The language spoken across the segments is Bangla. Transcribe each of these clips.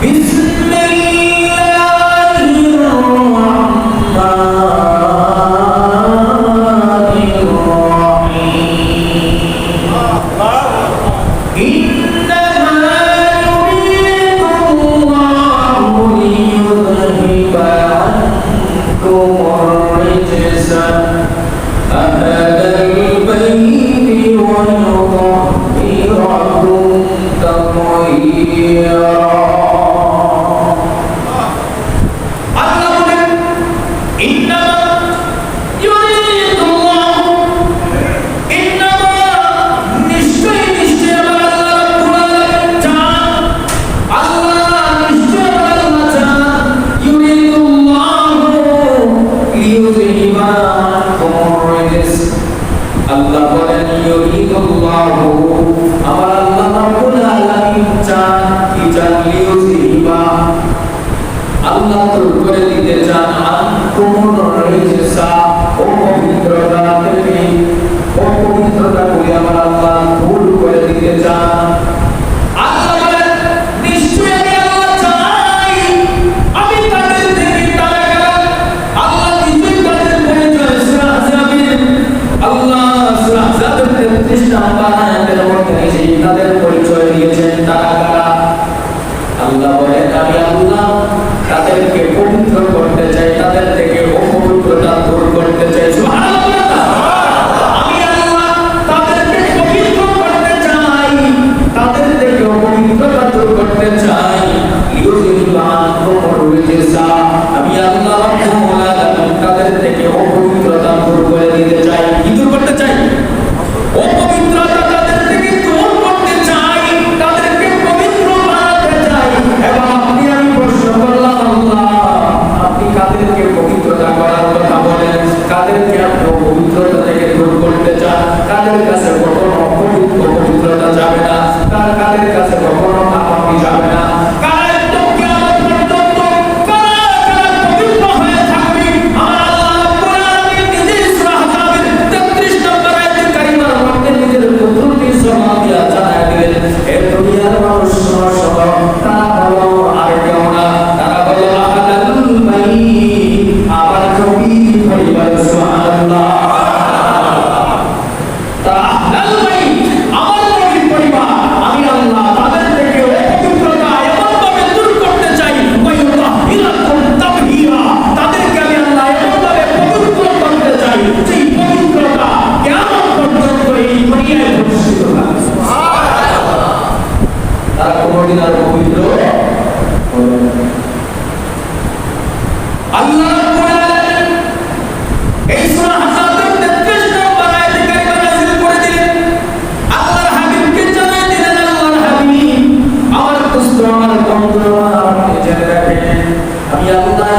于是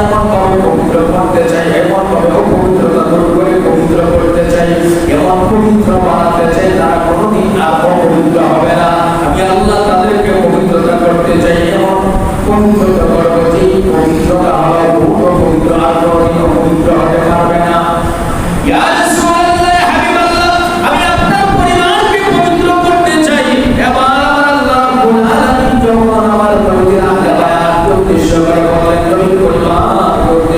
এমন ভাবে পবিত্র করতে চাই, এমন ভাবে অপবিত্রতা দূর করে পবিত্র করতে চাই, এমন পবিত্র বানাতে চাই, তারা কোনোদিন আর অপবিত্র হবে না। আমি আল্লাহ তাদেরকে পবিত্রতা করতে চাই, এমন পবিত্রতা করব যে পবিত্রতা আমার বহুত পবিত্র, আর কোনোদিন অপবিত্র হতে পারবে না। ইয়া আমার নবীর আল্লাহ উদ্দেশ্য করে, বলেন নবীর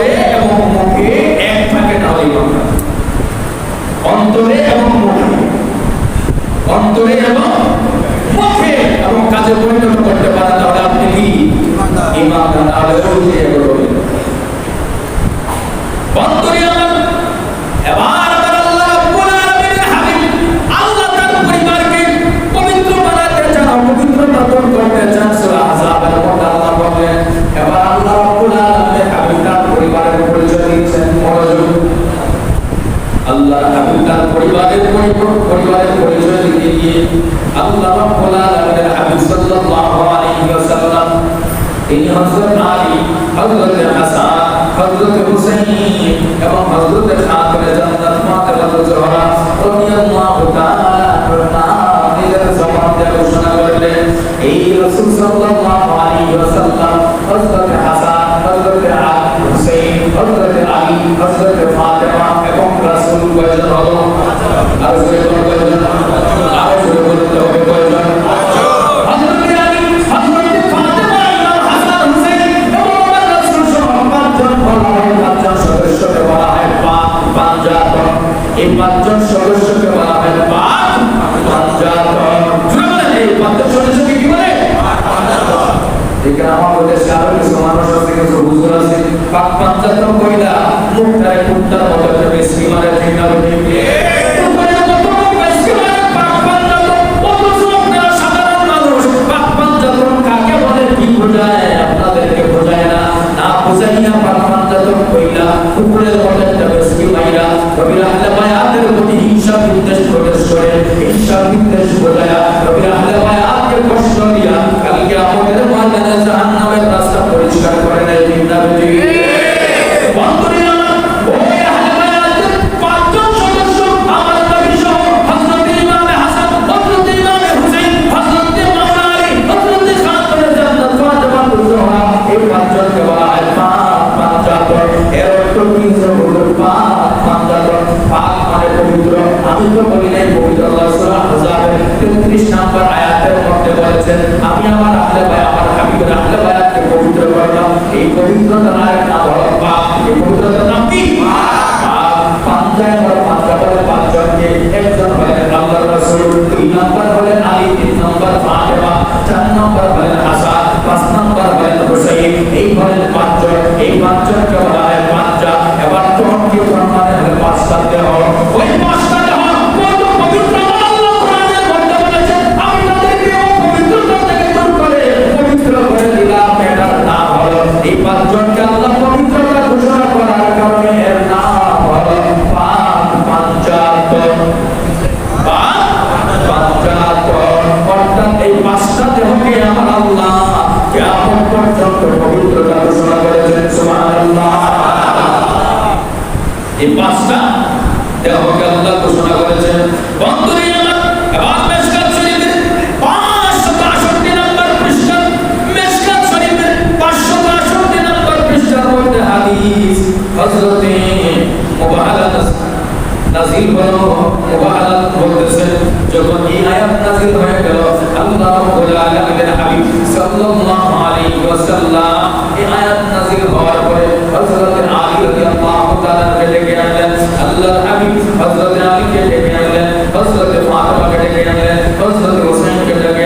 অন্তরে এবং মুখে এক তাহলে ইমান অন্তরে এবং মুখে। অন্তরে এবং মুখে এবং কাজে পরিণত করতে পারেন তাহলে আপনি কি? ইমানদার। বলবেন অন্তরে আমার এবার আলামিনের হাবিব তার পরিবারের পরি- পরিবারের পরিচয় দিতে গিয়ে আল্লাহ রাব্বুল আলামিনের হাবিব সাল্লাল্লাহু আলাইহি ওয়াসাল্লাম তিনি কয়জন হলো আর বলুন কয়জন আর হবে কয়জন সহ পাঁচজন সদস্যকে বলা হয় পাঁচ পাঁচজন পাঁচ এই পাঁচজন সদস্যকে কি বলে এখানে আমার দেশে আরও কিছু পাঞ্জাতন কইলা মুখটারে কুত্তার মতো একটা বেশি মারে ঠিক পবিত্রতার আরেক নাম হলো পাক এই পবিত্রতার নাম কি পাঁচজন বড় পাঁচটা বলে পাঁচজনকে একজন হলেন আল্লাহর রাসূল দুই নম্বর হলেন আলী তিন নম্বর ফাতেমা চার নম্বর হলেন হাসান পাঁচ নম্বর হলেন পাঁচটা এবার মানে হলো পাঁচটা দেহ ওই পাঁচটা পর্যন্ত পবিত্রতা ঘোষণা করেছেন সুবহানাল্লাহ এই পাঁচটা দেহকে আল্লাহ ঘোষণা করেছেন। বন্ধুরে নাজিল হলো মুবাহালাত বলতেছেন যখন এই আয়াত নাজিল হয়ে গেল আল্লাহ রাব্বুল আলামিনের হাবিব সাল্লাল্লাহু আলাইহি ওয়াসাল্লাম এই আয়াত নাজিল হওয়ার পরে হযরত আলী রাদিয়াল্লাহু তাআলা কে ডেকে আনলেন আল্লাহর হাবিব হযরত আলী কে ডেকে আনলেন হযরত ফাতেমা কে ডেকে আনলেন হযরত হুসাইন কে ডেকে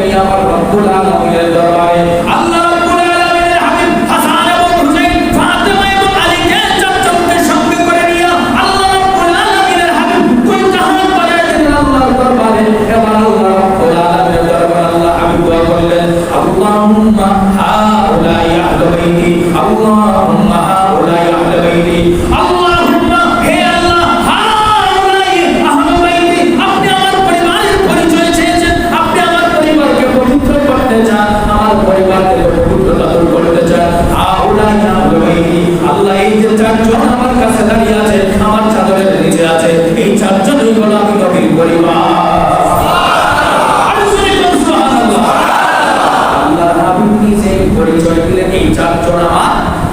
ini apa?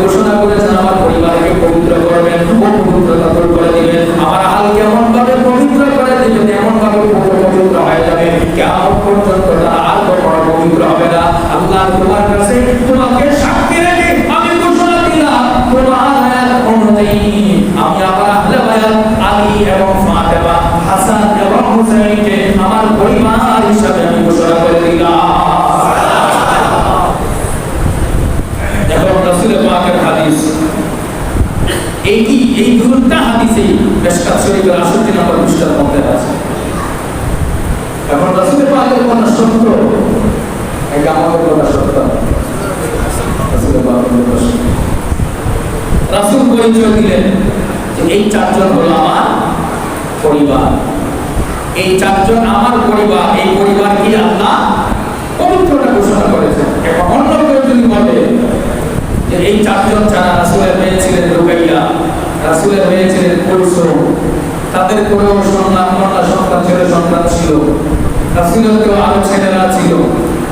ঘোষণা করেছেন, আমার পরিবারকে পবিত্র করবেন ও পবিত্রতা দূর করে দিবেন। আমার হাল কেমন ভাবে পবিত্র করে দিবেন এমন ভাবে পবিত্র হয়ে যাবে। কেমন পর্যন্ত তারা আর কখনো পবিত্র হবে না। আল্লাহ তোমার কাছে তোমাকে সাক্ষী রেখে আমি ঘোষণা দিলাম, তোমার হায়াত অনুযায়ী। আমি আমার আহলে হায়াত আলী এবং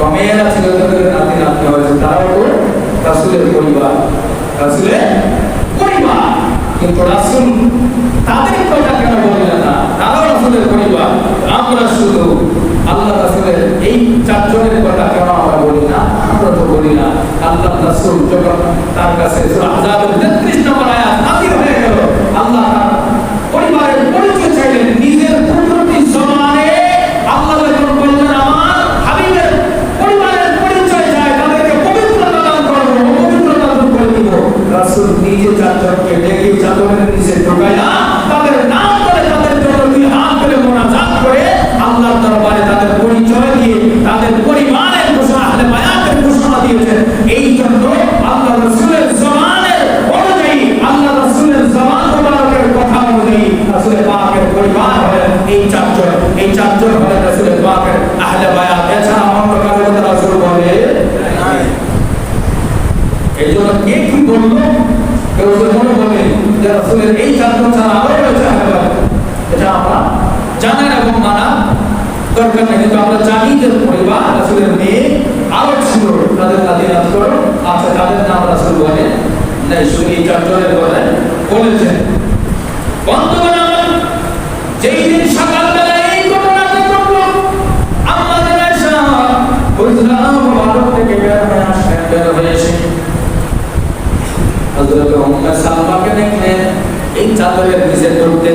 বা মেয়েরা ছিল তাদের নাতি নাতি হয়েছে তারাও তো রাসুলের পরিবার। রাসুলের পরিবার। কিন্তু রাসুল তাদের কথা কেন বলি না? তারাও রাসুলের পরিবার, আমরা শুধু আল্লাহ রাসুলের এই চারজনের কথা কেন আমরা বলি না? আমরা তো বলি না। আল্লাহ রাসুল যখন তার কাছে আজাদের তেত্রিশ নম্বর আয়াত senatore di Centro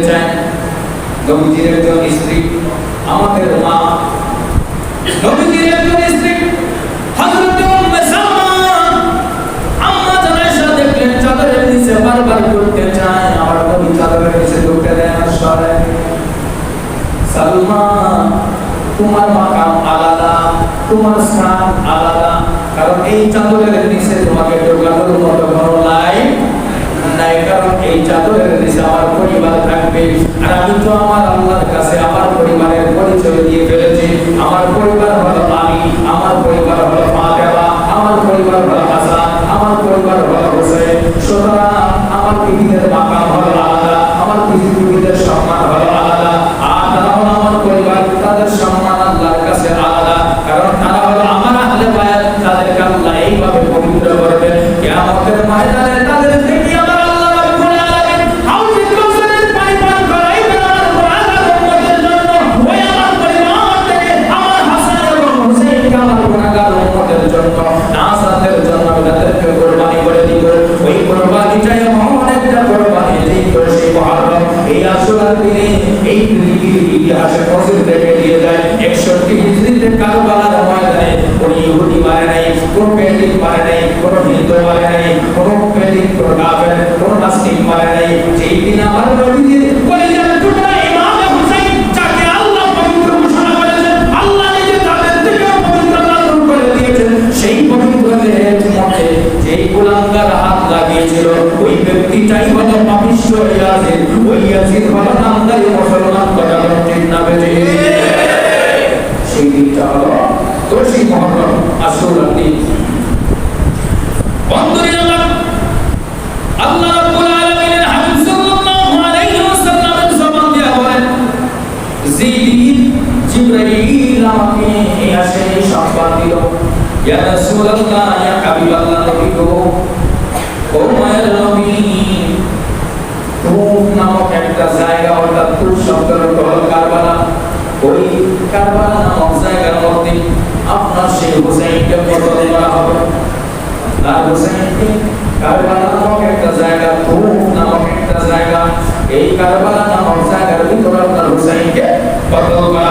চায় নবীজির একজন স্ত্রী, আমাদের মা। নবীজির একজন স্ত্রী, হযরত উম্মে সালমা আম্মা জানাইশা দেখলেন, চাদরের নিচে বারবার ঢুকতে চায়, আমার নবী চাদরের নিচে ঢুকতে দেয় না সরে। সালমা তোমার মাকাম আলাদা, তোমার স্থান আলাদা, কারণ এই চাদরের নিচে তোমাকে ঢোকানোর মতো কোনো লাইন নাই কারণ এই চাদরের নিচে আমার পরিবার থাকবে। আর আমি তো আমার আল্লাহর কাছে আমার পরিবারের পরিচয় দিয়ে ফেলেছি। আমার পরিবার হলো আমি, আমার পরিবার হলো ফাতেমা, আমার পরিবার হলো হাসান, আমার পরিবার হলো হোসেন সুতরাং আমার পৃথিবীর মাকাম হলো আলাদা, আমার পৃথিবীর সম্মান হলো আলাদা। আর তারা হলো আমার পরিবার, তাদের সম্মান আল্লাহর মধ্যে যেই গোলাঙ্গার হাত লাগিয়েছিল, ওই ব্যক্তিটাই হলো পাপিষ্ঠ ইয়াজিদ ওই ইয়াজিদ হলো নামদারি মুসলমান কথা ঠিক সেই দিনটা হলো দোষী মহরম আশুরার দিন আমাকে এসে সংবাদ দিল। ইয়া রাসূলুল্লাহ ইয়া হাবিবাল্লাহ নবী গো ও মায়ের নবী, তুম নামক একটা জায়গা অর্থাৎ তুর শব্দের কারবালা। ওই কারবালা নামক জায়গার মধ্যে আপনার সেই হুসাইনকে কতল করা হবে। তার হুসাইনকে কারবালা নামক একটা জায়গা, তুম নামক একটা জায়গা, এই কারবালা নামক জায়গার ভিতরে আপনার হুসাইনকে কতল করা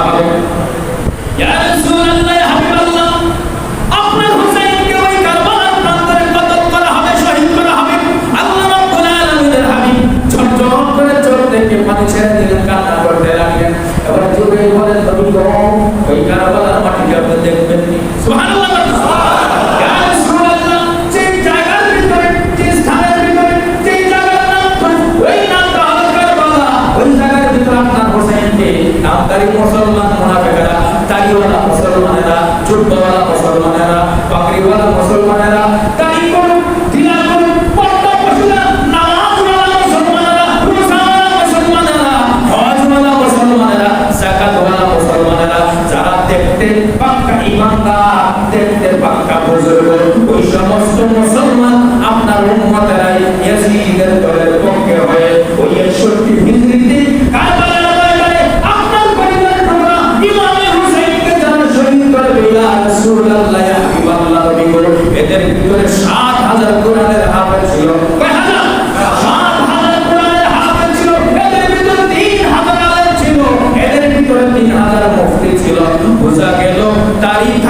মুসলমানেরা যারা দেখতে পাক্কা ইমানদার, দেখতে পাক্কা বুজুর্গ, ওই সমস্ত মুসলমান আপনার উম্মতেরাই ইয়াজিদের দলের পক্ষে হয়ে ওই 61 হিজরিতে কারবালার ময়দানে আপনার পরিবারের টুকরা ইমামে হুসাইনকে যারা শহীদ করে, ইয়া রাসূলুল্লাহ হাবিবাল্লাহ, নবী এদের ভিতরে 7000 কোরআনের হাফেজ ছিল।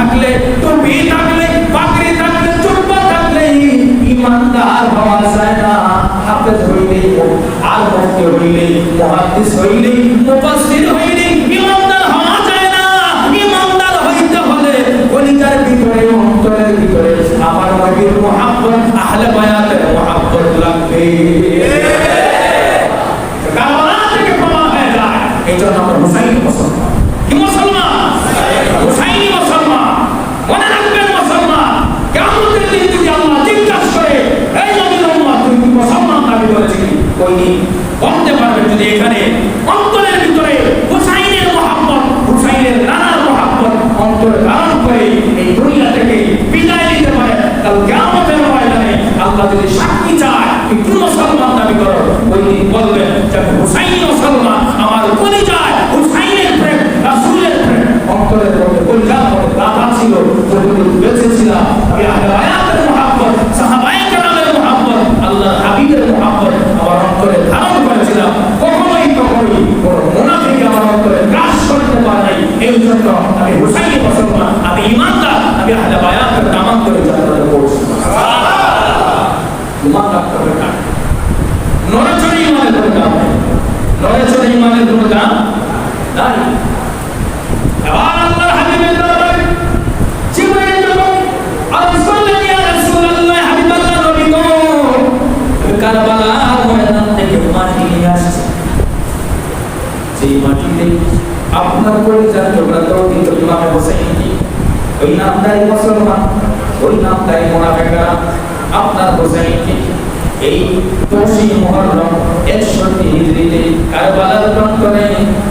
থাকলে, টুপি থাকলে পাগড়ি থাকলে জুব্বা থাকলে, ইমানদার হওয়া যায় না। হাফেজ হইলেই আর মুফতি হইলে মহাদিস হইলে মুফাসসির হইলে ইমানদার হওয়া যায় না। ইমানদার হইতে হলে কলিকার ভিতরে অন্তরের মুনাফিকের মোহাম্মদ আমার অন্তরে ধারণ করেছিলাম, কখনোই কখনোই কোনো মুনাফিক আমার অন্তরে কাজ করতে পারে নাই। এই জন্য আমি হুসাইন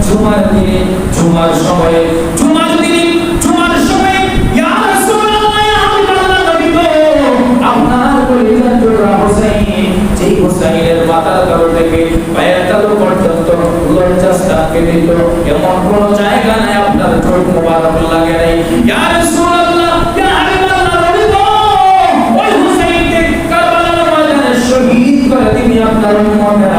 জুমার দিনে, জুমার সময়ে, জুমার দিনে, জুমার সময়ে, ইয়া রাসূলুল্লাহ, ইয়া হাবিবাল্লাহ নবী গো, আপনার পরিবার জোড়া হোসেন যেই হোসেনের মাথার তল থেকে পায়ের তালু পর্যন্ত লজ্জাস্থান কেঁদিত এমন কোন জায়গা নাই আপনার চোখ মোবারক লাগে নাই। ইয়া রাসূলুল্লাহ, ইয়া হাবিবাল্লাহ নবী গো, ওই হোসেনকে কারবালার ময়দানে শহীদ করে তিনি আপনার উম্মতেরা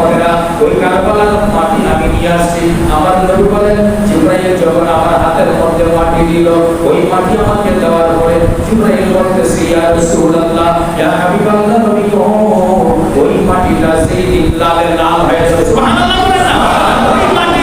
উম্মতেরা ওই কারবালার মাটি আমি নিয়ে আসছি, আমার নবী বলেন জিব্রাইল যখন আমার হাতের মধ্যে মাটি দিল, ওই মাটি আমাকে দেওয়ার পরে জিব্রাইল বলতেছে, ইয়া রাসূলুল্লাহ, ইয়া হাবিবাল্লাহ, নবী গো ওই মাটিটা সেই দিন লালে হয়েছে সুবহানাল্লাহ বলেন ওই মাটি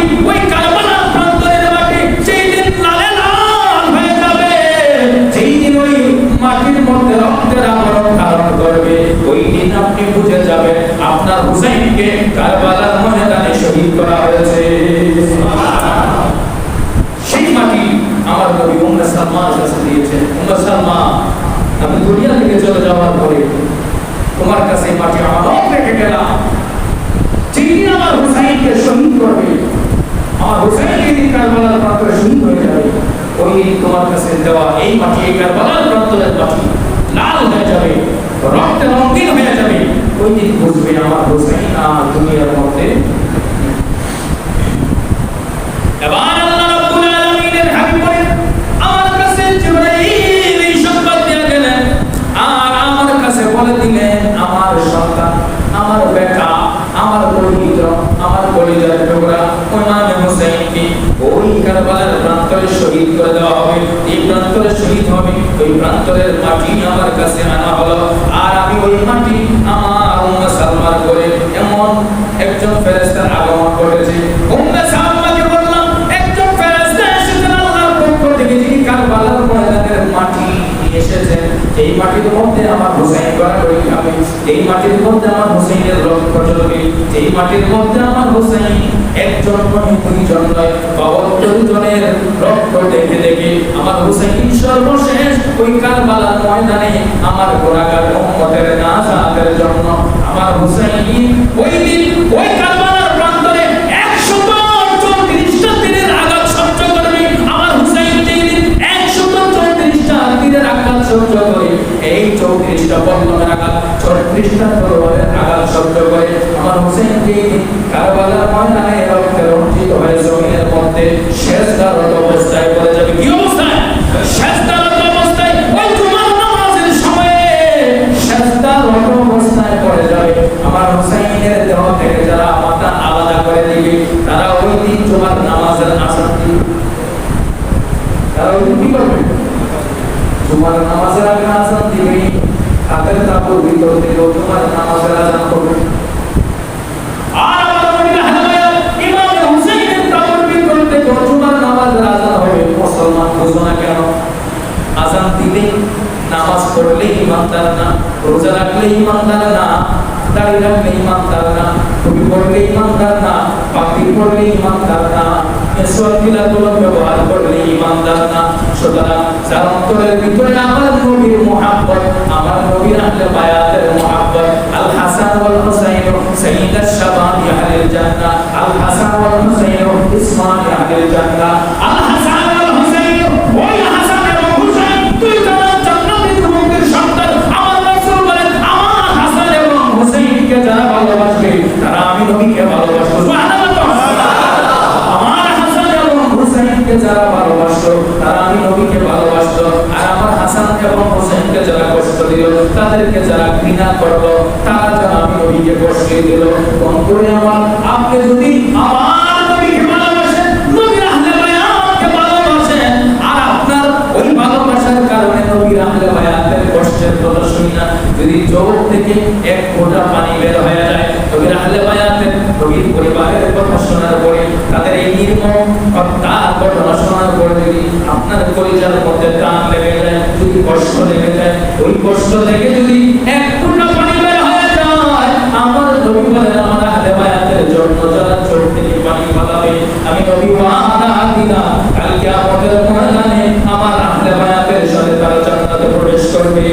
যাওয়ার পরে তোমার কাছে মাটি আমার রেখে গেলাম। যেদিন আমার হুসাইনকে শহীদ করবে, আমার হুসাইন যেদিন কারবালার প্রান্তরে শহীদ হয়ে যাবে। ওই তোমার কাছে দেওয়া এই মাটি, এই কারবালার প্রান্তরের মাটি লাল হয়ে যাবে, রক্তে রঙিন হয়ে যাবে। ওই দিন বুঝবে আমার হুসাইন আর দুনিয়ার মধ্যে প্রান্তরে শহীদ করে দেওয়া হবে, এই প্রান্তরে শহীদ হবে, ওই প্রান্তরের মাটি আমার কাছে আনা হলো। আর আমি ওই মাটি আমার উম্মে সালমার করে এমন একজন ফেরেশতার আগমন করেছে। উম্মে সালমাকে বললাম, একজন ফেরেশতা এসেছেন আল্লাহর পক্ষ থেকে, যিনি কারবালার ময়দানের মাটি এসেছেন, এই মাটির মধ্যে আমার হুসাইন গড়াগড়ি খাবে এই মাটির মধ্যে আমার হুসাইনের রক্ত চলবে এই মাটির মধ্যে আমার হুসাইন একজন নয় দুইজন নয় বাহাত্তর জনের রক্ত দেখে দেখে আমার হুসাইন সর্বশেষ ওই কারবালার ময়দানে আমার গোড়াগার উম্মতের নাজাতের জন্য আমার হুসাইন ওই দিন ছত্রিশটা তলোয়ারের আঘাত শব্দ করে আমার দিন কারবালার ময়দানে রক্তে রঞ্জিত হয়ে জমিনের মধ্যে শেষদারত অবস্থায় পড়ে যাবে কি আজান হবে মুসলমান বুঝো না কেন আজান দিলে নামাজ না রোজা রাখলে ইমানদার না না টুপি পড়লে ইমানদার না পাখি পড়লে ইমানদার না ব্যবহার করলে ইমানদার না সুতরাং যার অন্তরের ভিতরে আমার নবীর মোহাব্বত আমার নবীর আহলে বায়াতের মোহাব্বত আল হাসান ওয়াল হুসাইন সাইয়্যিদ আশ-শাবাব আহলিল জান্নাহ আল হাসান ওয়াল হুসাইন ইসমান আহলিল জান্নাহ আল হাসান ওয়াল হুসাইন ওই হাসান এবং হুসাইন দুই জন জান্নাতের যুবকের সন্তান আমার রাসূল বলেন আমার হাসান এবং হুসাইনকে যারা ভালোবাসবে তারা আমি নবীকে ভালোবাসবো আমার হাসান এবং হুসাইনকে যারা ভালোবাসতো, তারা আমি নবীকে ভালোবাসতো। আর আমার হাসান এবং হুসাইনকে যারা দিল তাদেরকে যারা ঘৃণা করল তারা যারা আমার আপনি যদি আমার কারণে না? যদি চোখ থেকে এক ফোঁটা পানি বের হয়ে যায় নবীর আমলে হায়াতের নবীর পরিবারের কথা শোনার পরে, তাদের এই নির্মম তার ঘটনা শোনার পরে যদি আপনার পরিচার মধ্যে টান লেগে যায়, যদি কষ্ট লেগে যায়, ওই কষ্ট থেকে যদি এক ফোঁটা পানি বের হয়ে যায়, আমার নবী আমার আমলে হায়াতের জন্য যারা চোখ থেকে পানি ফেলাবে, আমি নবী ওয়া আদা কালকে আমার হাতে পায়াতের সাথে তারা প্রবেশ করবে।